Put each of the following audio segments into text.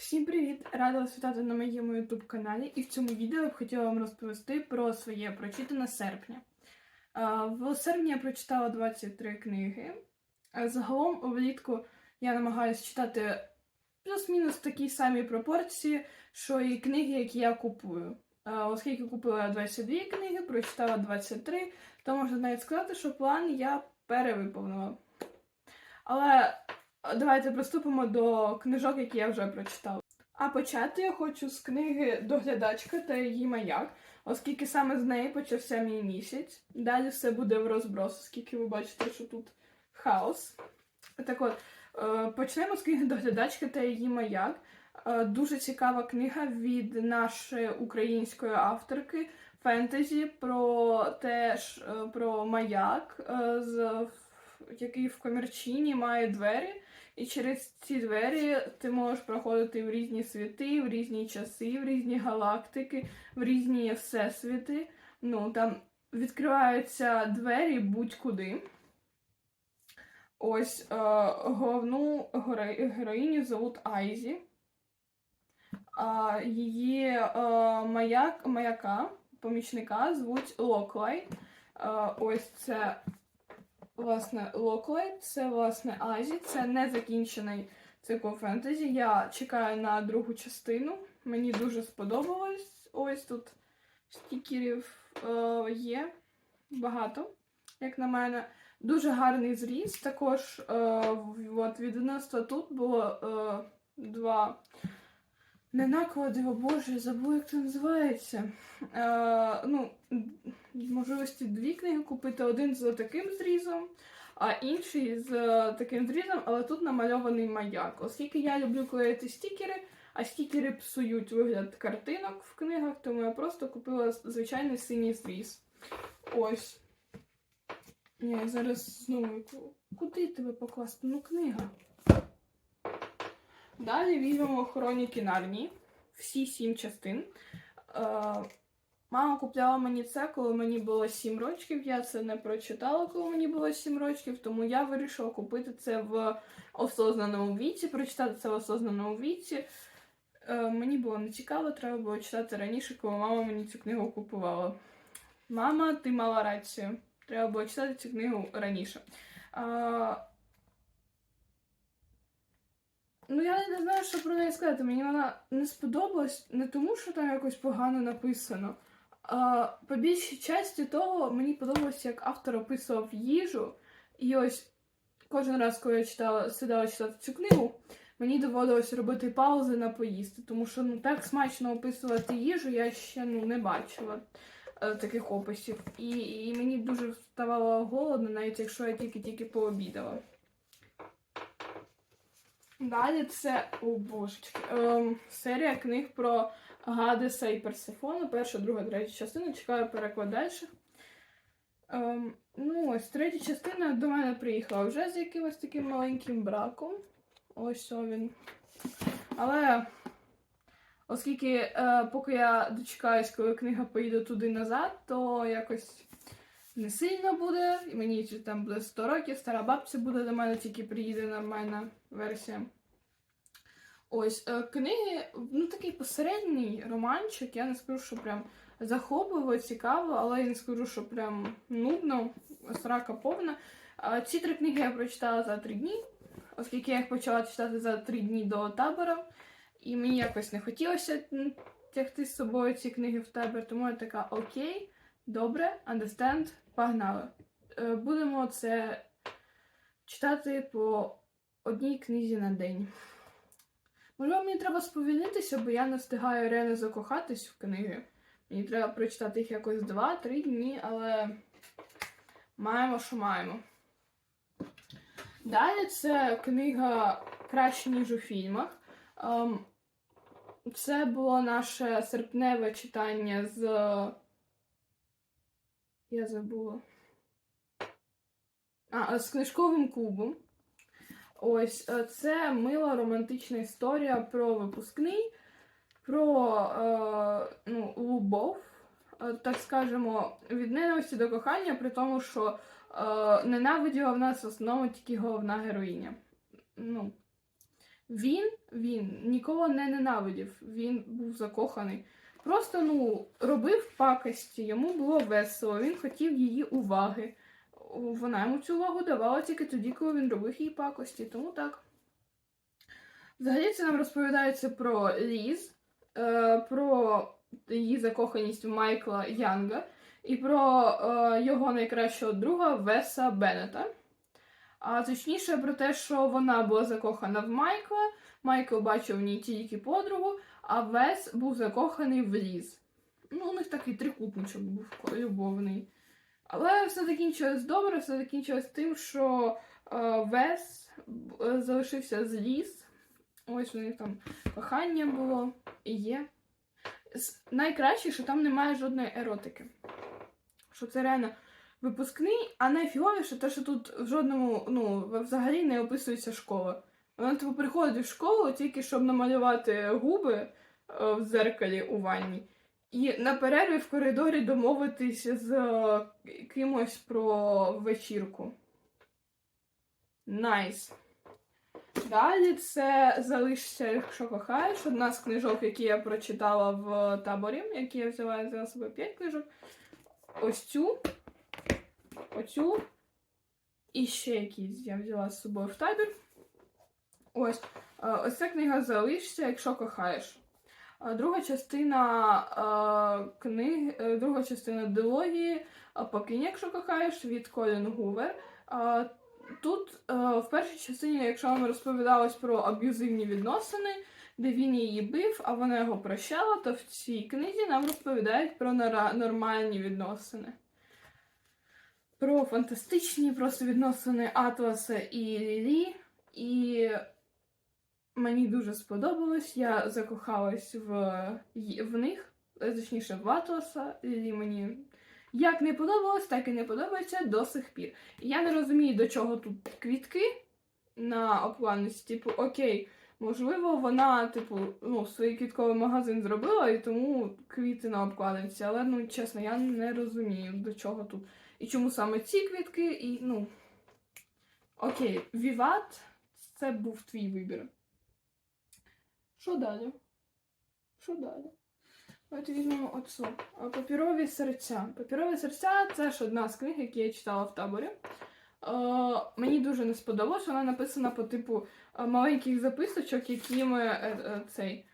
Всім привіт! Рада вас вітати на моєму YouTube каналі. І в цьому відео я б хотіла вам розповісти про своє прочитане серпня. В серпні я прочитала 23 книги. Загалом влітку я намагаюся читати плюс-мінус в такій самій пропорції, що і книги, які я купую. Оскільки купила 22 книги, прочитала 23, то можна навіть сказати, що план я перевиповнила. Але давайте приступимо до книжок, які я вже прочитала. А почати я хочу з книги Доглядачка та її маяк, оскільки саме з неї почався мій місяць. Далі все буде в розброс, оскільки ви бачите, що тут хаос. Так от, е, почнемо з книги Доглядачка та її маяк. Е, Дуже цікава книга від нашої української авторки фентезі про теж е, про маяк, який в комірчині має двері. І через ці двері ти можеш проходити в різні світи, в різні часи, в різні галактики, в різні всесвіти. Ну, там відкриваються двері будь-куди. Ось е, головну геро- героїню зовут Айзі. А її е, маяк, маяка, помічника звуть Локлай. Е, ось це власне Локлайт, це власне Азі, це незакінчений цикл фентезі. Я чекаю на другу частину. Мені дуже сподобалось. Ось тут стікерів е, є багато, як на мене. Дуже гарний зріз. Також е, от, від видавництва тут було е, два. Не наклади, о Боже, забув, як це називається. Е, ну, можливості дві книги купити, один з таким зрізом, а інший з е, таким зрізом, але тут намальований маяк. Оскільки я люблю клеїти стікери, а стікери псують вигляд картинок в книгах, тому я просто купила звичайний синій зріз. Ось. Я зараз знову. Куди тебе покласти? Ну, книга. Далі візьмемо Хроніки Нарнії. Всі сім частин. Е, Мама купляла мені це, коли мені було 7 років. Я це не прочитала, коли мені було 7 років, тому я вирішила купити це в осознаному віці, прочитати це в осознаному віці. Е, мені було не цікаво, треба було читати раніше, коли мама мені цю книгу купувала. Мама, ти мала рацію. Треба було читати цю книгу раніше. А, Ну, я не знаю, що про неї сказати. Мені вона не сподобалась не тому, що там якось погано написано. По більшій часті того мені подобалося, як автор описував їжу. І ось кожен раз, коли я читала, сідала читати цю книгу, мені доводилось робити паузи на поїсти, тому що ну так смачно описувати їжу я ще ну, не бачила е, таких описів. І, і мені дуже ставало голодно, навіть якщо я тільки-тільки пообідала. Далі це, о божечки, ем, серія книг про Гадеса і Персифону. Перша, друга, третя частина. Чекаю переклад далі. Ем, ну, ось третя частина до мене приїхала вже з якимось таким маленьким браком. Ось він. Але оскільки е, поки я дочекаюсь, коли книга поїде туди назад, то якось не сильно буде. І мені там буде 100 років, стара бабця буде до мене, тільки приїде нормальна версія. Ось е, книги, ну такий посередній романчик. Я не скажу, що прям захопливо, цікаво, але я не скажу, що прям нудно, срака повна. А ці три книги я прочитала за три дні, оскільки я їх почала читати за три дні до табора, і мені якось не хотілося тягти з собою ці книги в табір, тому я така окей, добре, understand, погнали. Е, Будемо це читати по одній книзі на день. Можливо, мені треба сповільнитися, бо я не встигаю реально закохатись в книги. Мені треба прочитати їх якось 2-3 дні, але маємо, що маємо. Далі це книга Краще, ніж у фільмах. Ем, Це було наше серпневе читання з. Я забула. А, з книжковим клубом. Ось е, це мила романтична історія про випускний, про е, ну, любов, е, так скажемо, від ненависті до кохання, при тому, що е, ненавиділа в нас в основному тільки головна героїня. Ну, Він, він нікого не ненавидів, він був закоханий. Просто ну, робив пакості, йому було весело, він хотів її уваги. Вона йому цю увагу давала тільки тоді, коли він робив їй пакості, тому так. Взагалі це нам розповідається про Ліз, е, про її закоханість в Майкла Янга і про е, його найкращого друга Веса Беннета. А точніше про те, що вона була закохана в Майкла, Майкл бачив в ній тільки подругу, а Вес був закоханий в Ліз. Ну, у них такий трикутничок був любовний. Але все закінчилось добре, все закінчилось тим, що е, Вес е, залишився з Ліз. Ось у них там кохання було і є. Найкраще, що там немає жодної еротики. Що це реально випускний, а найфіговіше те, що тут в жодному, ну, взагалі не описується школа. Вона типу приходить в школу тільки щоб намалювати губи е, в дзеркалі у ванні. І на перерві в коридорі домовитись з е, кимось про вечірку. Найс. Далі це залишся, якщо кохаєш. Одна з книжок, які я прочитала в таборі, які я взяла, я взяла з собою 5 книжок. Ось цю, оцю. І ще якісь я взяла з собою в табір. Ось. Е, Ось ця книга залишся, якщо кохаєш. А Друга частина е, книг, е, друга частина дилогії Покинь, якщо кохаєш від Колін Гувер. Тут е, в першій частині, якщо вам розповідалось про аб'юзивні відносини, де він її бив, а вона його прощала, то в цій книзі нам розповідають про нормальні відносини. Про фантастичні просто відносини Атласа і Лілі. І мені дуже сподобалось. Я закохалась в, в них, е, точніше, в Атласа. Лілі мені як не подобалось, так і не подобається до сих пір. І я не розумію, до чого тут квітки на обкладинці. Типу, окей, можливо, вона, типу, ну, свій квітковий магазин зробила, і тому квіти на обкладинці. Але, ну, чесно, я не розумію, до чого тут. І чому саме ці квітки, і, ну. Окей, Віват, це був твій вибір. Що далі? Що далі? Давайте візьмемо оцю. Папірові серця. Папірові серця це ж одна з книг, які я читала в таборі. Мені дуже не сподобалось. Вона написана по типу маленьких записочок, які ми е, е, цей.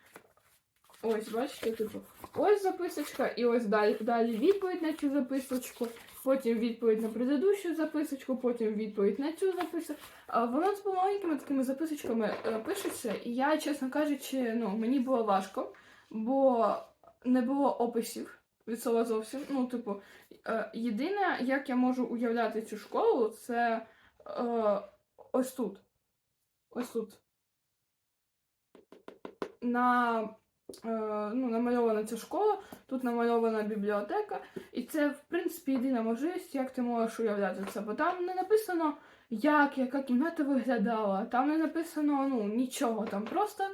Ось, бачите, типу, ось записочка, і ось далі, далі відповідь на цю записочку, потім відповідь на предыдущу записочку, потім відповідь на цю записочку. Воно з маленькими такими записочками е, пишеться, і я, чесно кажучи, ну, мені було важко, бо не було описів від слова зовсім. Ну, типу, е, єдине, як я можу уявляти цю школу, це е, ось тут. Ось тут. На, ну, намальована ця школа, тут намальована бібліотека, і це, в принципі, єдина можливість, як ти можеш уявляти це. Бо там не написано, як, яка кімната виглядала, там не написано ну, нічого, там просто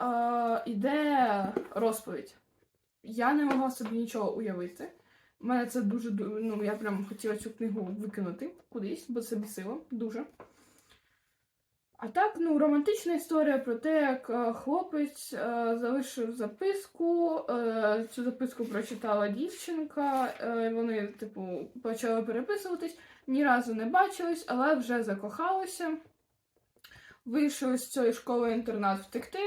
е, іде розповідь. Я не могла собі нічого уявити. У мене це дуже ну, я прям хотіла цю книгу викинути кудись, бо це бісило дуже. А так, ну, романтична історія про те, як е, хлопець е, залишив записку. Е, цю записку прочитала дівчинка. Вони, типу, почали переписуватись, ні разу не бачились, але вже закохалися. Вирішили з цієї школи інтернат втекти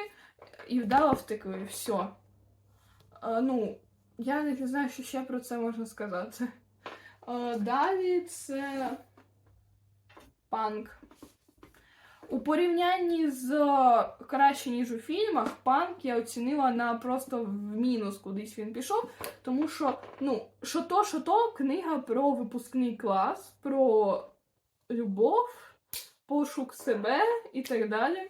і вдало втекли. Все. Ну, я не знаю, що ще про це можна сказати. Далі це панк. У порівнянні з краще, ніж у фільмах, панк я оцінила на просто в мінус, кудись він пішов. Тому що, ну, що то, що то, книга про випускний клас, про любов, пошук себе і так далі.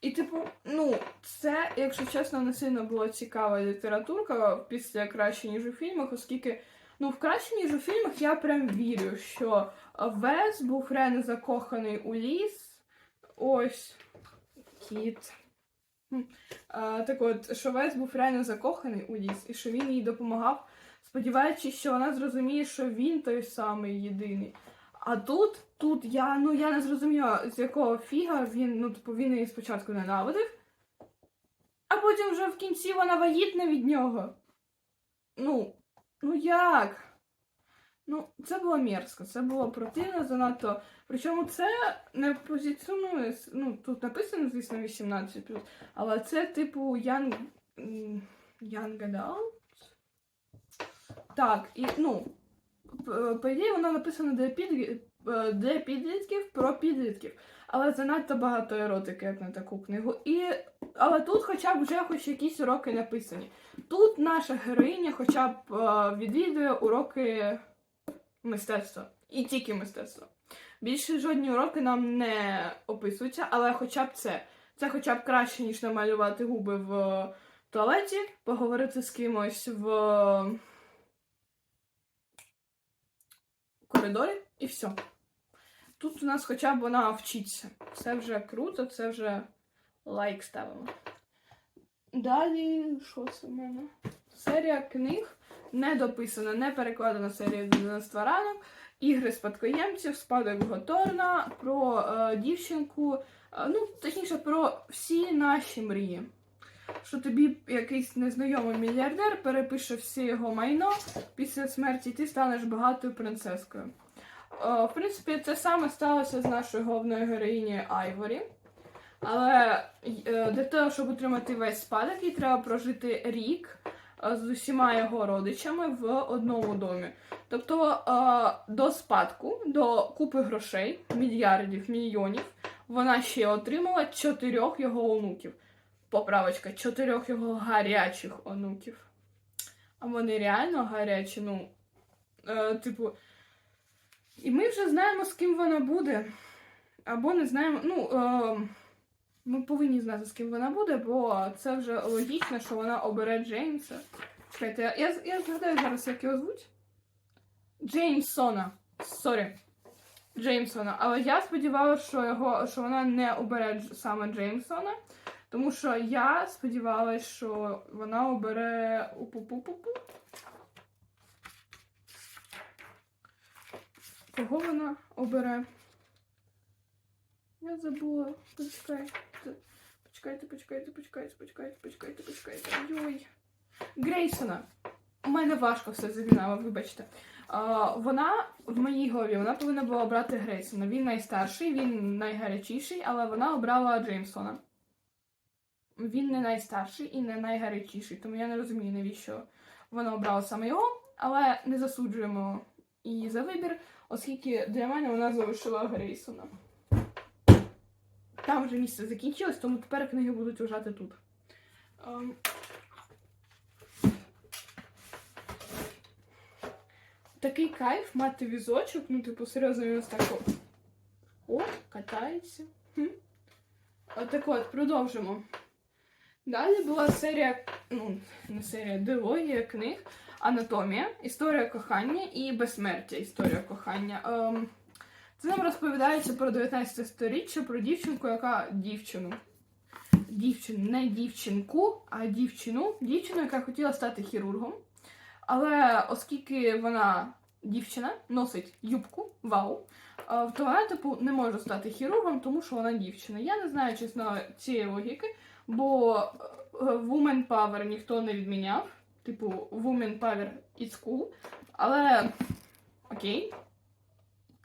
І, типу, ну, це, якщо чесно, не сильно була цікава літературка після краще, ніж у фільмах, оскільки, ну, в краще, ніж у фільмах, я прям вірю, що Вес був реально закоханий у ліс. Ось кіт. А, так от, що Вес був реально закоханий у ліс, і що він їй допомагав, сподіваючись, що вона зрозуміє, що він той самий єдиний. А тут, тут я, ну я не зрозуміла, з якого фіга він, ну, типу, він її спочатку ненавидив, а потім вже в кінці вона вагітна від нього. Ну, ну як? Ну, це було мерзко, це було противно занадто. Причому це не позиціонує, ну, тут написано, звісно, 18, але це типу Young, young Adult. Так, і ну, по ідеї воно написано для, підлі- е, для підлітків про підлітків. Але занадто багато еротики, на таку книгу. І, але тут хоча б вже хоч якісь уроки написані. Тут наша героїня хоча б е, відвідує уроки мистецтва. І тільки мистецтва. Більше жодні уроки нам не описуються, але хоча б це. Це хоча б краще, ніж намалювати губи в туалеті, поговорити з кимось в коридорі і все. Тут у нас хоча б вона вчиться. Це вже круто, це вже лайк ставимо. Далі, що це в мене? Серія книг не дописана, не перекладена серія «Династва ранок. Ігри спадкоємців, спадок Готорна, про е, дівчинку, е, ну, точніше, про всі наші мрії. Що тобі якийсь незнайомий мільярдер перепише все його майно після смерті, ти станеш багатою принцескою. Е, в принципі, це саме сталося з нашою головною героїнею Айворі. Але е, для того, щоб отримати весь спадок, їй треба прожити рік з усіма його родичами в одному домі. Тобто е, до спадку, до купи грошей, мільярдів, мільйонів, вона ще отримала чотирьох його онуків. Поправочка, чотирьох його гарячих онуків. А вони реально гарячі, ну, е, типу. І ми вже знаємо, з ким вона буде. Або не знаємо. Ну, е, ми повинні знати, з ким вона буде, бо це вже логічно, що вона обере Джеймса. Чекайте, я, я, я згадаю зараз, як його звуть. Джеймсона. Сорі. Джеймсона. Але я сподівалася, що його, що вона не обере саме Джеймсона. Тому що я сподівалася, що вона обере упу-пу-пу-пу. Кого вона обере? Я забула. Почекайте. Почекайте, почекайте, почекайте, почекайте, почекайте, почекайте. Йой. Грейсона. У мене важко все замінало, вибачте. А, вона в моїй голові вона повинна була обрати Грейсона. Він найстарший, він найгарячіший, але вона обрала Джеймсона. Він не найстарший і не найгарячіший, тому я не розумію, навіщо вона обрала саме його, але не засуджуємо її за вибір, оскільки для мене вона залишила Грейсона. Там вже місце закінчилось, тому тепер книги будуть лежати тут. Ем. Такий кайф мати візочок, ну, типу, серйозно, він ось так. О, катається. Хм. От так от, продовжимо. Далі була серія, ну, не серія, дилогія книг, анатомія, історія кохання і безсмертя. Історія кохання. Ем, це нам розповідається про 19 сторіччя, про дівчинку, яка дівчину. Дівчину, не дівчинку, а дівчину. Дівчину, яка хотіла стати хірургом. Але оскільки вона дівчина, носить юбку, вау, то вона, типу, не може стати хірургом, тому що вона дівчина. Я не знаю, чесно, цієї логіки, бо е, woman power ніхто не відміняв. Типу, woman power is cool. Але окей.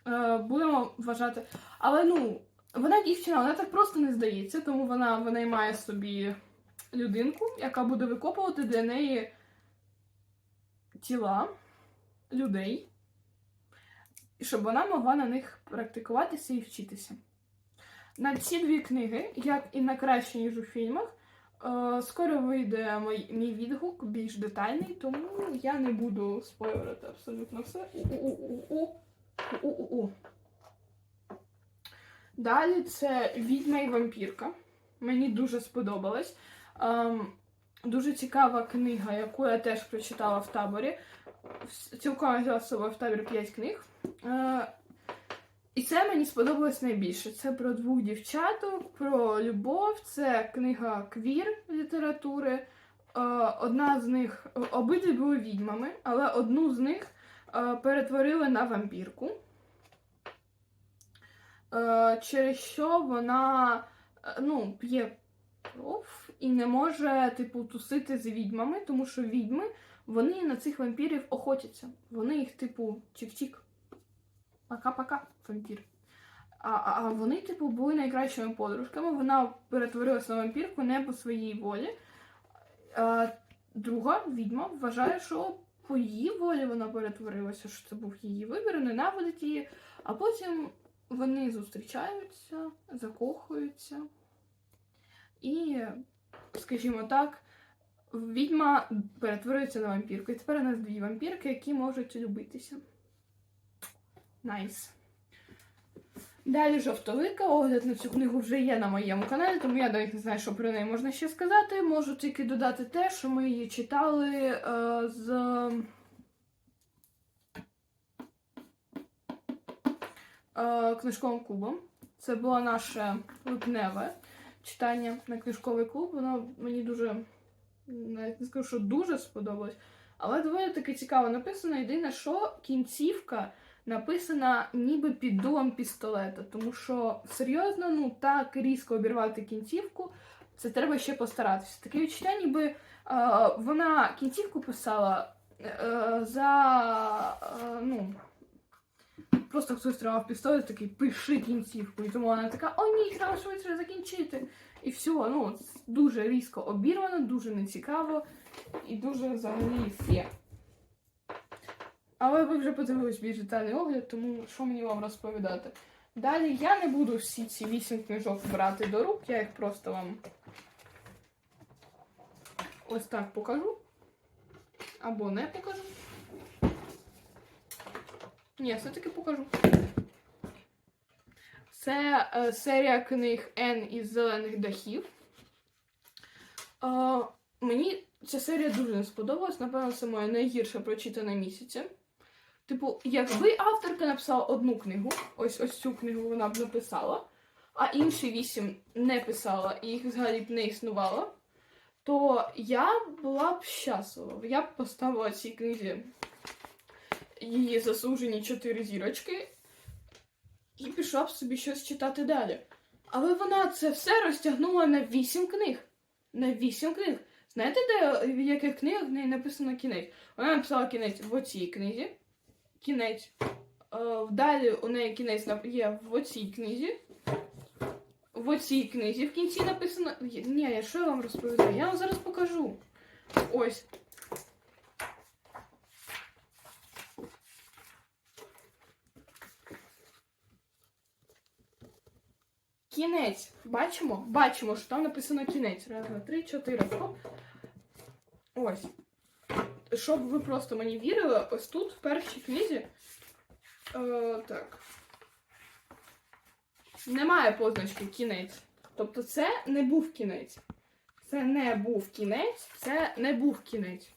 Е, Будемо вважати. Але ну, вона дівчина, вона так просто не здається, тому вона винаймає собі людинку, яка буде викопувати для неї тіла людей, щоб вона могла на них практикуватися і вчитися. На ці дві книги, як і на краще, ніж у фільмах, е, скоро вийде мій, мій відгук більш детальний, тому я не буду спойлерити абсолютно все. У-у-у-у-у. У-у-у-у. Далі це відьма і вампірка. Мені дуже сподобалось. Ем, дуже цікава книга, яку я теж прочитала в таборі. Цілком я взяла з собою в табір 5 книг. Е, і це мені сподобалось найбільше. Це про двох дівчаток, про любов, це книга квір літератури. Е, Одна з них обидві були відьмами, але одну з них перетворили на вампірку. е, через що вона е, ну, п'є кров і не може, типу, тусити з відьмами, тому що відьми вони на цих вампірів охотяться. Вони їх, типу, чик-чик. Пока-пока, вампір. А а вони, типу, були найкращими подружками. Вона перетворилася на вампірку не по своїй волі. А, друга відьма вважає, що по її волі вона перетворилася, що це був її вибір, ненавидить її. А потім вони зустрічаються, закохуються. І, скажімо так, відьма перетворюється на вампірку. І тепер у нас дві вампірки, які можуть любитися. Найс. Далі жовтовика. Огляд на цю книгу вже є на моєму каналі, тому я навіть не знаю, що про неї можна ще сказати. Можу тільки додати те, що ми її читали е, з. Е, книжковим клубом. Це було наше липневе читання на книжковий клуб. Воно мені дуже, навіть не скажу, що дуже сподобалось. Але доволі таки цікаво написано. Єдине, що кінцівка написана ніби під дулом пістолета. Тому що серйозно, ну так різко обірвати кінцівку, це треба ще постаратися. Таке відчуття, ніби е, вона кінцівку писала е, за. Е, ну, Просто хтось тримав пістолет, такий пиши кінцівку. І тому вона така, о ні, треба швидше закінчити. І все, ну, дуже різко обірвано, дуже нецікаво і дуже взагалі фє. Але ви вже подивились більш детальний огляд, тому що мені вам розповідати. Далі я не буду всі ці вісім книжок брати до рук, я їх просто вам ось так покажу. Або не покажу. Ні, все-таки покажу. Це е, серія книг Н із зелених дахів. Е, мені ця серія дуже не сподобалась. Напевно, це моя найгірша прочитана місяця. Типу, якби авторка написала одну книгу, ось ось цю книгу вона б написала, а інші вісім не писала і їх взагалі б не існувало, то я була б щаслива. Я б поставила цій книзі її заслужені чотири зірочки і пішла б собі щось читати далі. Але вона це все розтягнула на вісім книг. На вісім книг. Знаєте, де в яких книгах в неї написано кінець? Вона написала кінець в оцій книзі. Кінець. Е, Далі у неї кінець є в оцій книзі. В оцій книзі в кінці написано. Ні, що я вам розповідаю? Я вам зараз покажу. Ось. Кінець. Бачимо? Бачимо, що там написано кінець. Раз, два, три, чотири. Ось. Щоб ви просто мені вірили, ось тут, в першій книзі. Е, так. Немає позначки кінець. Тобто це не був кінець. Це не був кінець, це не був кінець.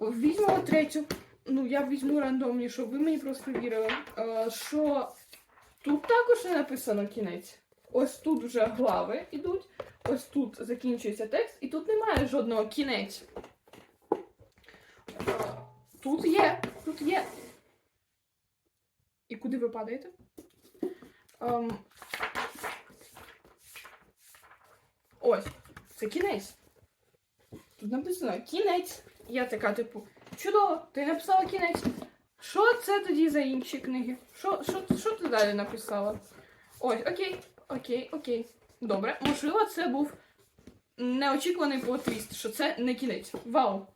Візьмемо третю. Ну, я візьму рандомні, щоб ви мені просто вірили. Е, що Тут також не написано кінець. Ось тут вже глави йдуть, ось тут закінчується текст, і тут немає жодного кінець. Тут є, тут є. І куди ви падаєте? Ем... Ось, це кінець. Тут написано кінець. Я така, типу, чудово, ти написала кінець. Що це тоді за інші книги? Що, що, ти далі написала? Ой, окей, окей, окей. Добре. Можливо, це був неочікуваний плот-твіст, що це не кінець. Вау.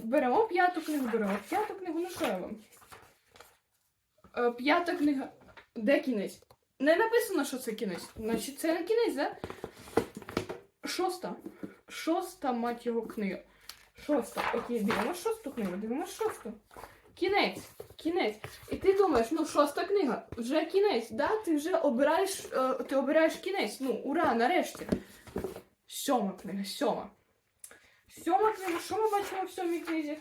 Беремо п'яту книгу, беремо п'яту книгу, ну що я вам? П'ята книга. Де кінець? Не написано, що це кінець. Значить, це не кінець, да? Шоста. Шоста, мать його, книга. Шоста. Окей, дивимося шосту книгу, дивимося шосту. Кінець, кінець. І ти думаєш, ну шоста книга, вже кінець, да? Ти вже обираєш, е, ти обираєш кінець. Ну, ура, нарешті. Сьома книга, сьома. Сьома книга, що ми бачимо в сьомій книзі?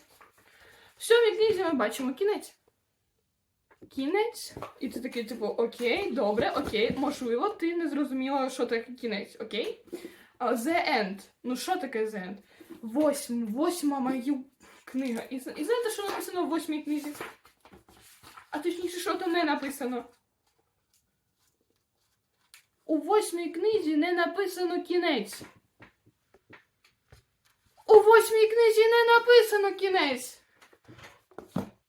В сьомій книзі ми бачимо кінець. Кінець. І ти такий, типу, окей, добре, окей, можливо, ти не зрозуміла, що таке кінець, окей? The End. Ну, що таке The End? Восьм, восьма мою книга. І, і знаєте, що написано в восьмій книзі? А точніше, що там не написано? У восьмій книзі не написано кінець. Восьмій книзі не написано кінець.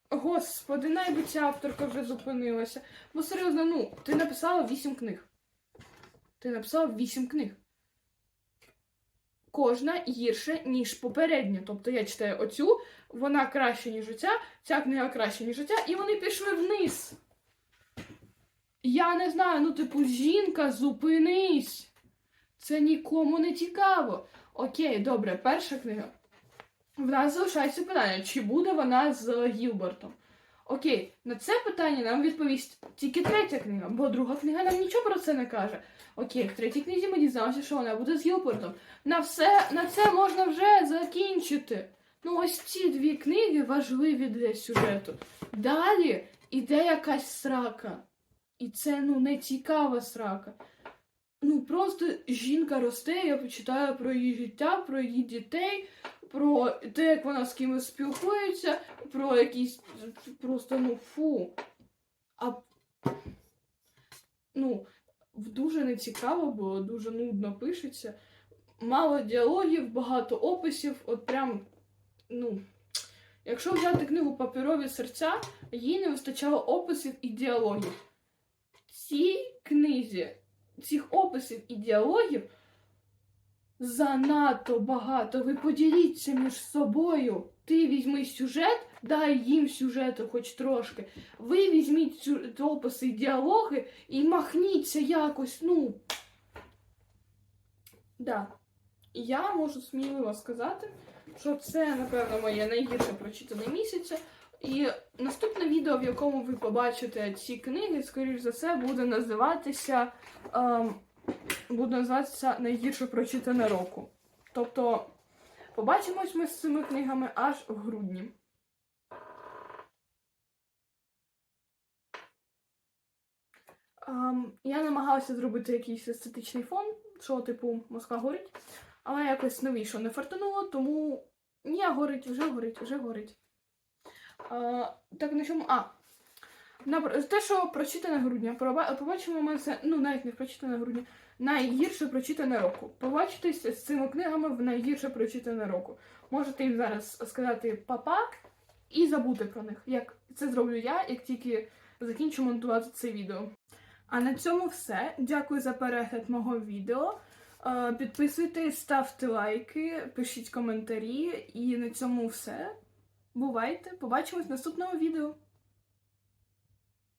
Господи, найби ця авторка вже зупинилася. Бо серйозно, ну, ти написала вісім книг. Ти написала вісім книг. Кожна гірше, ніж попередня. Тобто я читаю оцю, вона краще, ніж оця, ця книга краще, ніж оця, і вони пішли вниз. Я не знаю, ну, типу, жінка, зупинись. Це нікому не цікаво. Окей, добре, перша книга. В нас залишається питання, чи буде вона з Гілбертом. Окей, на це питання нам відповість тільки третя книга, бо друга книга нам нічого про це не каже. Окей, в третій книзі ми дізналися, що вона буде з Гілбертом. На все на це можна вже закінчити. Ну, ось ці дві книги важливі для сюжету. Далі іде якась срака. І це ну не цікава срака. Ну просто жінка росте, я почитаю про її життя, про її дітей, про те, як вона з кимось спілкується, про якісь просто ну фу. А ну, дуже нецікаво було, дуже нудно пишеться. Мало діалогів, багато описів, от прям, ну. Якщо взяти книгу Паперові серця, їй не вистачало описів і діалогів. Цій книзі цих описів і діалогів занадто багато. Ви поділіться між собою. Ти візьми сюжет, дай їм сюжету хоч трошки. Ви візьміть описи і діалоги і махніться якось, ну. Да. Я можу сміливо сказати, що це, напевно, моє найгірше прочитане місяця. І наступне відео, в якому ви побачите ці книги, скоріш за все, буде називатися ем, буде називатися найгірше прочитане року. Тобто, побачимось ми з цими книгами аж в грудні. Ем, я намагалася зробити якийсь естетичний фон, що, типу, Москва горить, але якось не вийшло, не фартануло, тому ні, горить, вже горить, вже горить. Так на чому. А. На, те, що прочитане грудня. Побачимо ми це, ну навіть не прочитане грудня, найгірше прочитане року. Побачитися з цими книгами в найгірше прочитане року. Можете їм зараз сказати папа і забути про них. Як це зроблю я, як тільки закінчу монтувати це відео. А на цьому все. Дякую за перегляд мого відео. Підписуйтесь, ставте лайки, пишіть коментарі, і на цьому все. Бувайте, побачимось в наступному відео.